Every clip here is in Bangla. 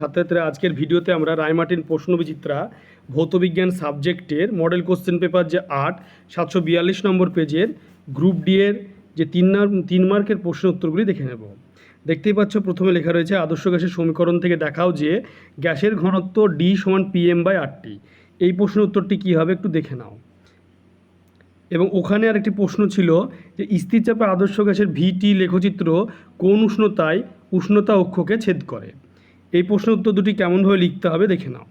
ছাত্রছাত্রীরা, আজকের ভিডিওতে আমরা রায়মার্টিন প্রশ্নবিচিত্রা ভৌতবিজ্ঞান সাবজেক্টের মডেল কোশ্চেন পেপার যে আট, সাতশো বিয়াল্লিশ নম্বর পেজের গ্রুপ ডি এর যে তিন তিন মার্কের প্রশ্ন উত্তরগুলি দেখে নেব। দেখতেই পাচ্ছ, প্রথমে লেখা রয়েছে, আদর্শ গ্যাসের সমীকরণ থেকে দেখাও যে গ্যাসের ঘনত্ব ডি সমান পিএম বাই আরটি এই প্রশ্ন উত্তরটি কী হবে একটু দেখে নাও। এবং ওখানে আরেকটি প্রশ্ন ছিল যে স্থিরচাপে আদর্শ গ্যাসের ভিটি লেখচিত্র কোন উষ্ণতায় উষ্ণতা অক্ষকে ছেদ করে? এই প্রশ্ন উত্তর দুটি কেমনভাবে লিখতে হবে দেখে নাও।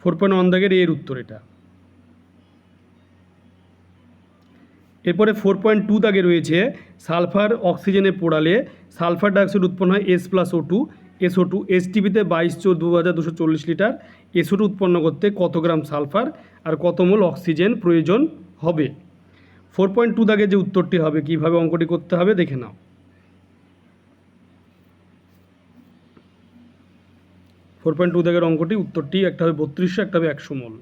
ফোর পয়েন্ট ওয়ান দাগের এর উত্তর এটা। এরপরে ফোর পয়েন্ট টু দাগে রয়েছে, সালফার অক্সিজেনে পোড়ালে সালফার ডাইঅক্সাইড উৎপন্ন হয় S plus O two. SO two, S টিভিতে বাইশ চো দু হাজার দুশো চল্লিশ লিটার। এসও টু উৎপন্ন করতে কত গ্রাম সালফার আর কত মোল অক্সিজেন প্রয়োজন হবে? ফোর পয়েন্ট টু দাগে যে উত্তরটি হবে, কীভাবে অঙ্কটি করতে হবে, দেখে নাও। ফোর পয়েন্ট টু দাগের অঙ্কটি, উত্তরটি একটা হবে বত্রিশশো, একটা হবে একশো মোল।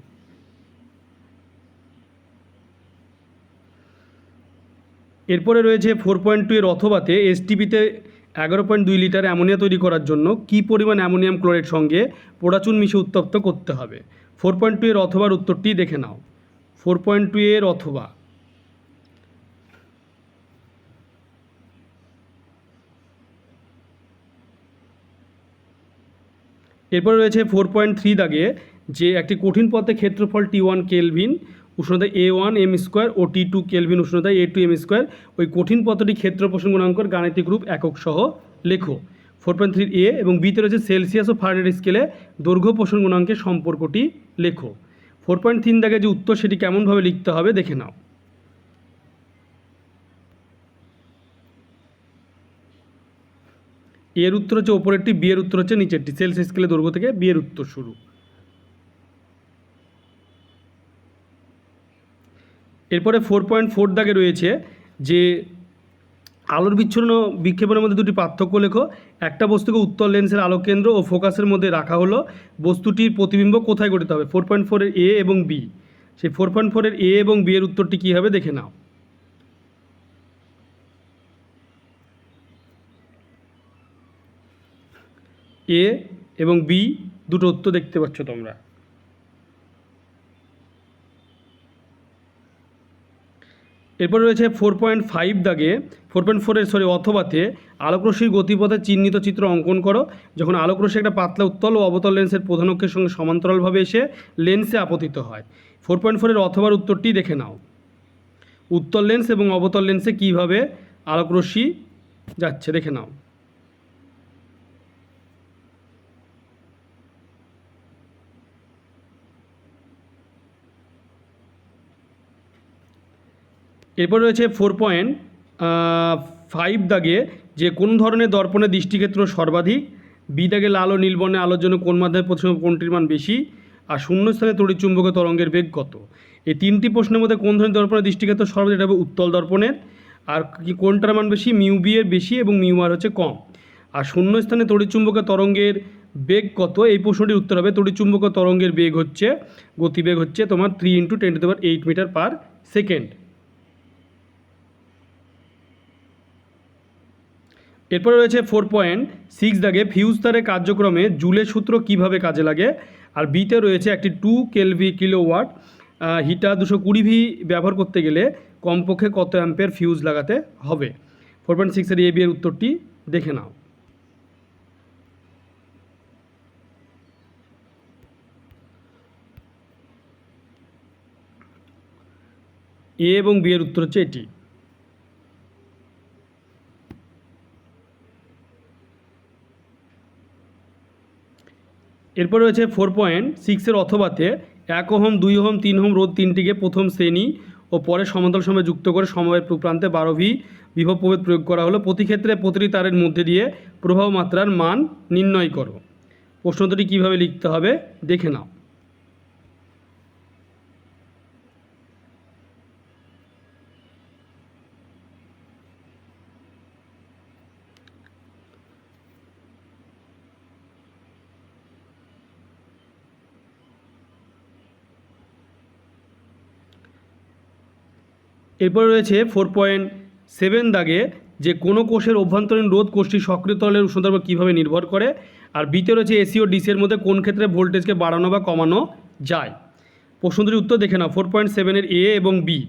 এরপরে রয়েছে ফোর পয়েন্ট টু এর অথবাতে এসটিপিতে এগারো পয়েন্ট দুই লিটার অ্যামোনিয়া তৈরি করার জন্য কী পরিমাণ অ্যামোনিয়াম ক্লোরাইড সঙ্গে পোড়াচুন মিশে উত্তপ্ত করতে হবে? ফোর পয়েন্ট টু এর অথবার উত্তরটি দেখে নাও। ফোর পয়েন্ট টু এর অথবা। এরপরে রয়েছে ফোর পয়েন্ট থ্রি দাগে, যে একটি কঠিন পথে ক্ষেত্রফল টি ওয়ান কেলভিন উষ্ণতা এ ওয়ান এম স্কোয়ার ও টি টু কেলভিন উষ্ণতা এ টু এম স্কোয়ার ওই কঠিন পথটি ক্ষেত্র পোষণ গুণাঙ্কর গাণিতিক রূপ একক সহ লেখো। ফোর পয়েন্ট থ্রি এ এবং বিতে রয়েছে সেলসিয়াস ও ফারেনহাইট স্কেলে দৈর্ঘ্য পোষণ গুণাঙ্কের সম্পর্কটি লেখো। ফোর পয়েন্ট তিন দাগে যে উত্তর সেটি কেমনভাবে লিখতে হবে, দেখে নাও। এর উত্তর হচ্ছে ওপরেরটি বিয়ের উত্তর হচ্ছে নিচেরটি। সেলস স্কেলে দৈর্ঘ্য থেকে বিয়ের উত্তর শুরু। এরপরে ফোর পয়েন্ট ফোর দাগে রয়েছে যে আলোর বিচ্ছন্ন বিক্ষেপণের মধ্যে দুটি পার্থক্য লেখো। একটা বস্তুকে উত্তর লেন্সের আলোক কেন্দ্র ও ফোকাসের মধ্যে রাখা হলো। বস্তুটির প্রতিবিম্ব কোথায় গঠিত হবে? ফোর পয়েন্ট ফোরের এ এবং বি সেই ফোর পয়েন্ট ফোরের এ এবং বি এর উত্তরটি কী হবে? দেখে নাও। এ এবং বি দুটো উত্তর দেখতে পাচ্ছ তোমরা। এরপর রয়েছে ফোর পয়েন্ট ফাইভ দাগে ফোর পয়েন্ট ফোরের সরি অথবাতে আলোকরশ্মির গতিপথে চিহ্নিত চিত্র অঙ্কন করো। যখন আলোকরশ্মি একটা পাতলা উত্তল ও অবতল লেন্সের প্রধান অক্ষের সঙ্গে সমান্তরালভাবে এসে লেন্সে আপতিত হয়। ফোর পয়েন্ট ফোরের অথবার উত্তরটি দেখে নাও। উত্তল লেন্স এবং অবতল লেন্সে কীভাবে আলোকরশ্মি যাচ্ছে, দেখে নাও। এরপর রয়েছে ফোর পয়েন্ট ফাইভ দাগে যে কোন ধরনের দর্পণের দৃষ্টিক্ষেত্র সর্বাধিক? বি দাগে লাল ও নীল বর্ণের আলোর জন্য কোন মাধ্যমে প্রতিসম কোনটির মান বেশি? আর শূন্য স্থানে তড়িৎচুম্বকের তরঙ্গের বেগ কত? এই তিনটি প্রশ্নের মধ্যে কোন ধরনের দর্পণের দৃষ্টিক্ষেত্র সর্বাধিক? এটা হবে উত্তল দর্পণের। আর কোনটার মান বেশি? মিউ বি এর বেশি এবং মিউ আর হচ্ছে কম। আর শূন্য স্থানে তড়িৎচুম্বকের তরঙ্গের বেগ কত? এই প্রশ্নটির উত্তর হবে তড়িৎচুম্বকের তরঙ্গের বেগ হচ্ছে, গতিবেগ হচ্ছে তোমার থ্রি ইন্টু টেন টু দেওয়ার এইট মিটার পার সেকেন্ড এরপরে রয়েছে ফোর পয়েন্ট সিক্স দাগে ফিউজ তারের কার্যক্রমে জুলে সূত্র কীভাবে কাজে লাগে? আর বিতে রয়েছে একটি টু কেলভি কিলোওয়াট হিটার দুশো কুড়ি ভি ব্যবহার করতে গেলে কমপক্ষে কত অ্যাম্পের ফিউজ লাগাতে হবে? ফোর পয়েন্ট সিক্সের এ বি এর উত্তরটি দেখে নাও। এ এবং বি এর উত্তর হচ্ছে এটি। এরপর রয়েছে ফোর পয়েন্ট সিক্সের অথবাতে এক ওহম, দুই ওহম, তিন ওহম রোধ তিনটিকে প্রথম শ্রেণি ও পরে সমান্তরাল সময় যুক্ত করে সময়ের প্রান্তে বারো ভি বিভব প্রভেদ প্রয়োগ করা হলো। প্রতি ক্ষেত্রে প্রতিটি তারের মধ্যে দিয়ে প্রভাব মাত্রার মান নির্ণয় করো। প্রশ্নটি কীভাবে লিখতে হবে, দেখে নাও। এরপর রয়েছে ফোর পয়েন্ট সেভেন দাগে যে কোনো কোষের অভ্যন্তরীণ রোধ কোষটির সক্রিয় তলের উষ্ণতার উপর কীভাবে নির্ভর করে, আর বিতে রয়েছে এসি ও ডিসি এর মধ্যে কোন ক্ষেত্রে ভোল্টেজকে বাড়ানো বা কমানো যায়? প্রশ্ন দুটির উত্তর দেখে নাও ফোর পয়েন্ট সেভেনের এ এবং বি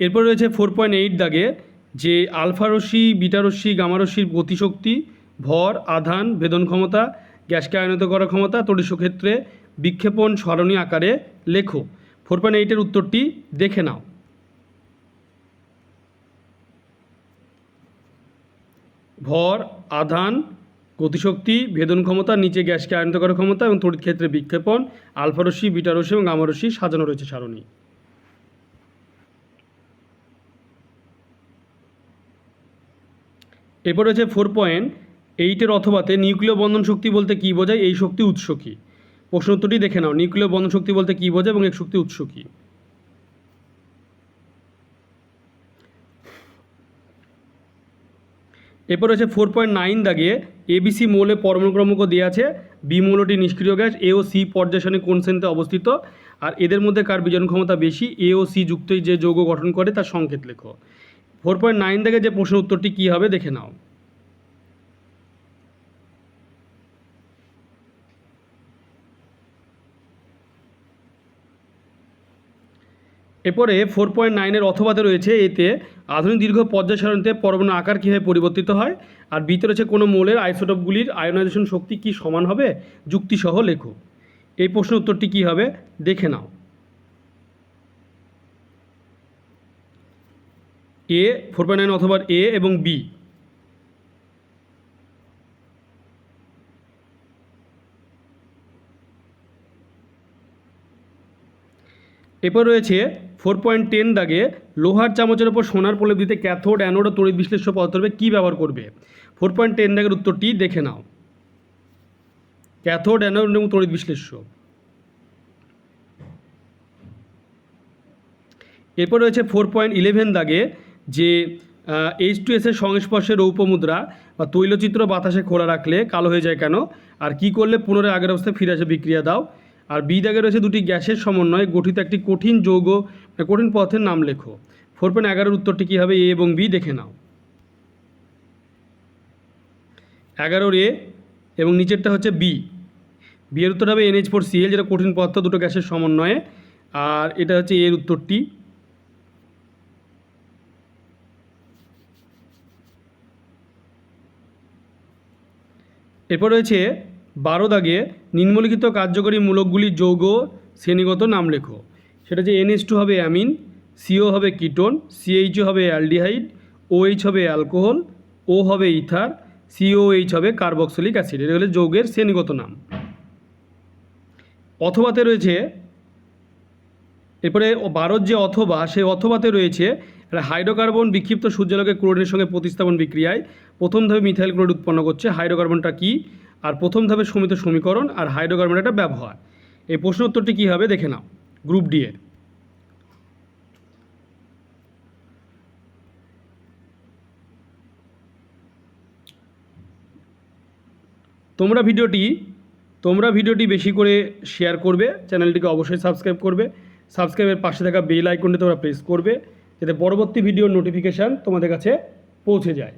এরপর রয়েছে ফোর পয়েন্ট এইট দাগে যে আলফা রশ্মি, বিটা রশ্মি, গামা রশ্মির গতিশক্তি, ভর, আধান, ভেদন ক্ষমতা, গ্যাসকে আয়নিত করার ক্ষমতা, তড়িৎ ক্ষেত্রে বিক্ষেপণ সরণী আকারে লেখো। ফোর পয়েন্ট এইটের উত্তরটি দেখে নাও। ভর, আধান, গতিশক্তি, ভেদন ক্ষমতা, নিচে গ্যাসকে আয়নিত করার ক্ষমতা এবং তড়িৎ ক্ষেত্রে বিক্ষেপণ, আলফা রশ্মি, বিটা রশ্মি এবং গামা সাজানো রয়েছে সারণী। এরপর রয়েছে ফোর পয়েন্ট এইটের অথবাতে নিউক্লিয় বন্ধন শক্তি বলতে কী বোঝায়? এই শক্তি উৎস কী? প্রশ্ন উত্তরটি দেখে নাও। নিউক্লিয় বন্ধন শক্তি বলতে কী বোঝায় এবং এই শক্তি উৎস কী? এরপর রয়েছে ফোর পয়েন্ট নাইন দাগিয়ে এবিসি মৌলে পরমাণু ক্রমক দেওয়া আছে। বি মৌলটি নিষ্ক্রিয় গ্যাস এ ও সি পর্যায় কোন শ্রেণীতে অবস্থিত। আর এদের মধ্যে কার বিজন ক্ষমতা বেশি? এ ও সি যুক্তই যে যৌগ গঠন করে তার সংকেত লেখো। ফোর পয়েন্ট নাইন থেকে যে প্রশ্ন উত্তরটি কী হবে দেখে নাও। এরপরে ফোর পয়েন্ট নাইনের অথবাতে রয়েছে এতে আধুনিক দীর্ঘ পর্যায় সারণীতে পরমাণু আকার কীভাবে পরিবর্তিত হয় আর বিতে রয়েছে কোনো মৌলের আইসোটোপগুলির আয়নাইজেশন শক্তি কি সমান হবে, যুক্তিসহ লেখো। এই প্রশ্ন উত্তরটি কী হবে দেখে নাও। এ ফোর পয়েন্ট নাইন অথবা এ এবং বি এরপর রয়েছে ফোর পয়েন্ট টেন দাগে লোহার চামচের ওপর সোনার প্রলেপ দিতে ক্যাথোড, অ্যানোড ও তড়িৎ বিশ্লেষ্য পদার্থ কী ব্যবহার করবে? ফোর পয়েন্ট টেন দাগের উত্তরটি দেখে নাও। ক্যাথোড, অ্যানোড এবং তড়িৎ বিশ্লেষ্য। এরপর রয়েছে ফোর পয়েন্ট ইলেভেন দাগে যে এইচ টু এসের সংস্পর্শে রৌপমুদ্রা বা তৈলচিত্র বাতাসে খোলা রাখলে কালো হয়ে যায় কেন? আর কি করলে পুনরায় আগের অবস্থায় ফিরে আসে বিক্রিয়া দাও? আর বি দাগে রয়েছে দুটি গ্যাসের সমন্বয়ে গঠিত একটি কঠিন যৌগ মানে কঠিন পথের নাম লেখো। ফোর পয়েন্ট এগারোর উত্তরটি কী হবে? এ এবং বি দেখে নাও। এগারোর এ এবং নিচেরটা হচ্ছে বি বি এর উত্তর হবে এনএইচ ফোর সিএল যেটা কঠিন পদার্থ দুটো গ্যাসের সমন্বয়ে। আর এটা হচ্ছে এর উত্তরটি। এরপর রয়েছে বারো দাগে নিম্নলিখিত কার্যকরী মূলকগুলির যৌগ, শ্রেণীগত নাম লেখো। সেটা যে এনএস টু হবে অ্যামিন সিও হবে কিটোন সিএইচ হবে অ্যালডিহাইড ওএইচ হবে অ্যালকোহল ও হবে ইথার সিওএইচ হবে কার্বক্সলিক অ্যাসিড। এটা হলো যৌগের শ্রেণীগত নাম। অথবাতে রয়েছে, এরপরে বারোর যে অথবা, সেই অথবাতে রয়েছে একটা হাইড্রোকার্বন বিক্ষিপ্ত সূর্যালোকে ক্লোরিনের সঙ্গে প্রতিস্থাপন বিক্রিয়ায় প্রথম ধাপে মিথাইল ক্লোরাইড উৎপন্ন করছে। হাইড্রোকার্বনটা কী? আর প্রথম ধাপে সমিত সমীকরণ আর হাইড্রোকার্বনের একটা ব্যবহার। এই প্রশ্ন উত্তরটি কী হবে? দেখে নাও। গ্রুপ ডি এর। তোমরা ভিডিওটি তোমরা ভিডিওটি বেশি করে শেয়ার করবে, চ্যানেলটিকে অবশ্যই সাবস্ক্রাইব করবে। সাবস্ক্রাইবের পাশে থাকা বেল আইকনটি তোমরা প্রেস করবে। যাতে পরবর্তী ভিডিওর নোটিফিকেশান তোমাদের কাছে পৌঁছে যায়।